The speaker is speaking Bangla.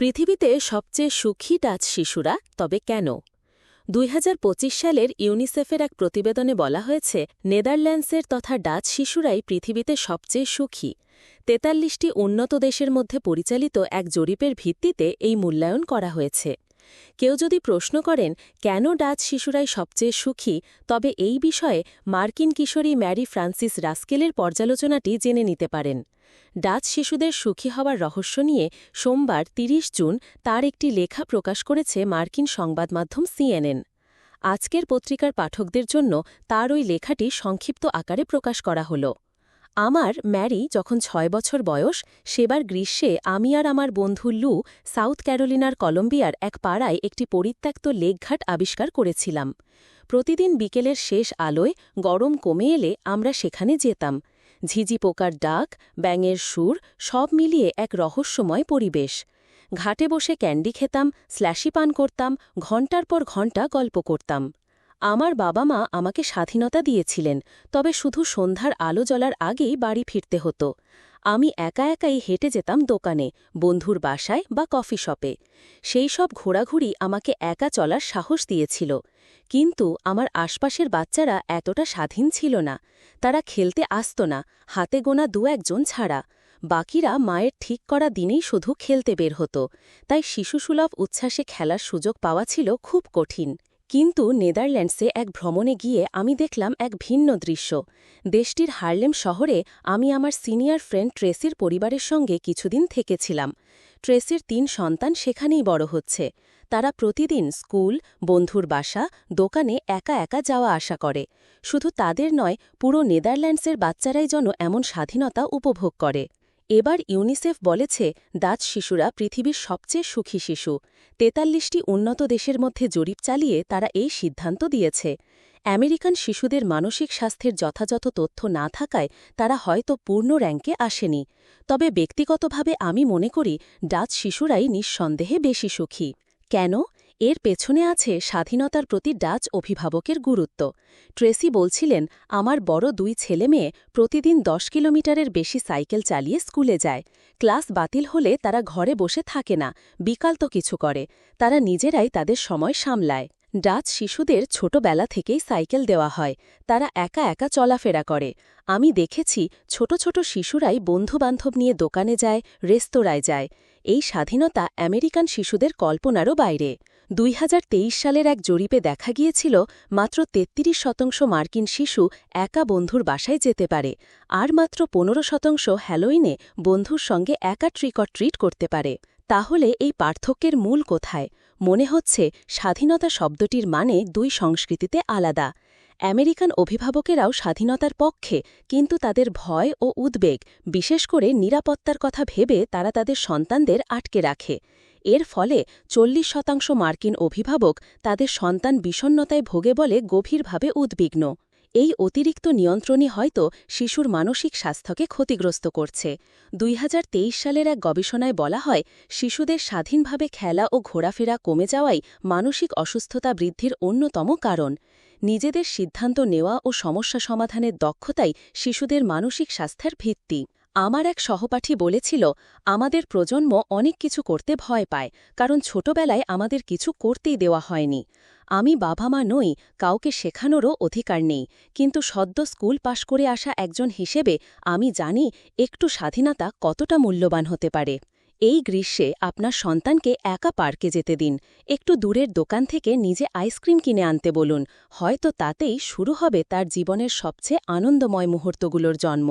পৃথিবীতে সবচেয়ে সুখী ডাচ শিশুরা তবে কেন? দুই হাজার পঁচিশ সালের ইউনিসেফের এক প্রতিবেদনে বলা হয়েছে, নেদারল্যান্ডসের তথা ডাচ শিশুরাই পৃথিবীতে সবচেয়ে সুখী। তেতাল্লিশটি উন্নত দেশের মধ্যে পরিচালিত এক জরিপের ভিত্তিতে এই মূল্যায়ন করা হয়েছে। কেউ যদি প্রশ্ন করেন, কেন ডাচ শিশুরাই সবচেয়ে সুখী? তবে এই বিষয়ে মার্কিন কিশোরী ম্যারি ফ্রান্সিস রাস্কেলের পর্যালোচনাটি জেনে নিতে পারেন। ডাচ শিশুদের সুখী হওয়ার রহস্য নিয়ে সোমবার ৩০ জুন তার একটি লেখা প্রকাশ করেছে মার্কিন সংবাদমাধ্যম সিএনএন। আজকের পত্রিকার পাঠকদের জন্য তার ওই লেখাটি সংক্ষিপ্ত আকারে প্রকাশ করা হল। আমার ম্যারি যখন ছয় বছর বয়স, সেবার গ্রীষ্মে আমি আর আমার বন্ধু লু, সাউথ ক্যারোলিনার কলম্বিয়ার এক পাড়ায় একটি পরিত্যক্ত লেকঘাট আবিষ্কার করেছিলাম। প্রতিদিন বিকেলের শেষ আলোয় গরম কমে এলে আমরা সেখানে যেতাম। ঝিঝি পোকার ডাক, ব্যাঙের সুর, সব মিলিয়ে এক রহস্যময় পরিবেশ। ঘাটে বসে ক্যান্ডি খেতাম, স্ল্যাশি পান করতাম ঘণ্টার পর ঘণ্টা গল্প করতাম। আমার বাবা মা আমাকে স্বাধীনতা দিয়েছিলেন, তবে শুধু সন্ধ্যার আলো জ্বলার আগেই বাড়ি ফিরতে হতো। আমি একা একাই হেঁটে যেতাম দোকানে, বন্ধুর বাসায় বা কফি শপে। সেই সব ঘোরাঘুরি আমাকে একা চলার সাহস দিয়েছিল। কিন্তু আমার আশপাশের বাচ্চারা এতটা স্বাধীন ছিল না। তারা খেলতে আসত না, হাতে গোনা দু একজন ছাড়া। বাকিরা মায়ের ঠিক করা দিনেই শুধু খেলতে বের হতো। তাই শিশুসুলভ উচ্ছ্বাসে খেলার সুযোগ পাওয়া ছিল খুব কঠিন। কিন্তু নেদারল্যান্ডসে এক ভ্রমণে গিয়ে আমি দেখলাম এক ভিন্ন দৃশ্য। দেশটির হার্লেম শহরে আমি আমার সিনিয়র ফ্রেন্ড ট্রেসির পরিবারের সঙ্গে কিছুদিন থেকেছিলাম। ট্রেসির তিন সন্তান সেখানেই বড় হচ্ছে। তারা প্রতিদিন স্কুল, বন্ধুর বাসা, দোকানে একা একা যাওয়া আসা করে। শুধু তাদের নয়, পুরো নেদারল্যান্ডসের বাচ্চারাই যেন এমন স্বাধীনতা উপভোগ করে। এবার ইউনিসেফ বলেছে, দাঁত শিশুরা পৃথিবীর সবচেয়ে সুখী শিশু। তেতাল্লিশটি উন্নত দেশের মধ্যে জরিপ চালিয়ে তারা এই সিদ্ধান্ত দিয়েছে। আমেরিকান শিশুদের মানসিক স্বাস্থ্যের যথাযথ তথ্য না থাকায় তারা হয়তো পূর্ণ র্যাঙ্কে আসেনি। তবে ব্যক্তিগতভাবে আমি মনে করি ডাচ শিশুরাই নিঃসন্দেহে বেশি সুখী। কেন? এর পেছনে আছে স্বাধীনতার প্রতি ডাচ অভিভাবকের গুরুত্ব। ট্রেসি বলছিলেন, আমার বড় দুই ছেলে মেয়ে প্রতিদিন দশ কিলোমিটারের বেশি সাইকেল চালিয়ে স্কুলে যায়। ক্লাস বাতিল হলে তারা ঘরে বসে থাকে না, বিকাল তো কিছু করে। তারা নিজেরাই তাদের সময় সামলায়। ডাচ শিশুদের ছোটবেলা থেকেই সাইকেল দেওয়া হয়। তারা একা একা চলাফেরা করে। আমি দেখেছি, ছোট ছোট শিশুরাই বন্ধুবান্ধব নিয়ে দোকানে যায়, রেস্তোরাঁয় যায়। এই স্বাধীনতা আমেরিকান শিশুদের কল্পনারও বাইরে। দুই হাজার তেইশ সালের এক জরিপে দেখা গিয়েছিল, মাত্র ৩৩ শতাংশ মার্কিন শিশু একা বন্ধুর বাসায় যেতে পারে, আর মাত্র পনেরো শতাংশ হ্যালোইনে বন্ধুর সঙ্গে একা ট্রিকট ট্রিট করতে পারে। তাহলে এই পার্থক্যের মূল কোথায়? মনে হচ্ছে স্বাধীনতা শব্দটির মানে দুই সংস্কৃতিতে আলাদা। আমেরিকান অভিভাবকেরাও স্বাধীনতার পক্ষে, কিন্তু তাদের ভয় ও উদ্বেগ, বিশেষ করে নিরাপত্তার কথা ভেবে তারা তাদের সন্তানদের আটকে রাখে। এর ফলে চল্লিশ শতাংশ মার্কিন অভিভাবক তাদের সন্তান বিষণ্নতায় ভোগে বলে গভীরভাবে উদ্বিগ্ন। এই অতিরিক্ত নিয়ন্ত্রণই হয়তো শিশুর মানসিক স্বাস্থ্যকে ক্ষতিগ্রস্ত করছে। দুই হাজার তেইশ সালের এক গবেষণায় বলা হয়, শিশুদের স্বাধীনভাবে খেলা ও ঘোরাফেরা কমে যাওয়াই মানসিক অসুস্থতা বৃদ্ধির অন্যতম কারণ। নিজেদের সিদ্ধান্ত নেওয়া ও সমস্যা সমাধানের দক্ষতাই শিশুদের মানসিক স্বাস্থ্যের ভিত্তি। আমার এক সহপাঠী বলেছিল, আমাদের প্রজন্ম অনেক কিছু করতে ভয় পায়, কারণ ছোটবেলায় আমাদের কিছু করতেই দেওয়া হয়নি। আমি বাবা মা নই, কাউকে শেখানোরও অধিকার নেই, কিন্তু সদ্য স্কুল পাশ করে আসা একজন হিসেবে আমি জানি একটু স্বাধীনতা কতটা মূল্যবান হতে পারে। এই গ্রীষ্মে আপনার সন্তানকে একা পার্কে যেতে দিন, একটু দূরের দোকান থেকে নিজে আইসক্রিম কিনে আনতে বলুন, হয়তো তাতেই শুরু হবে তার জীবনের সবচেয়ে আনন্দময় মুহূর্তগুলোর জন্ম।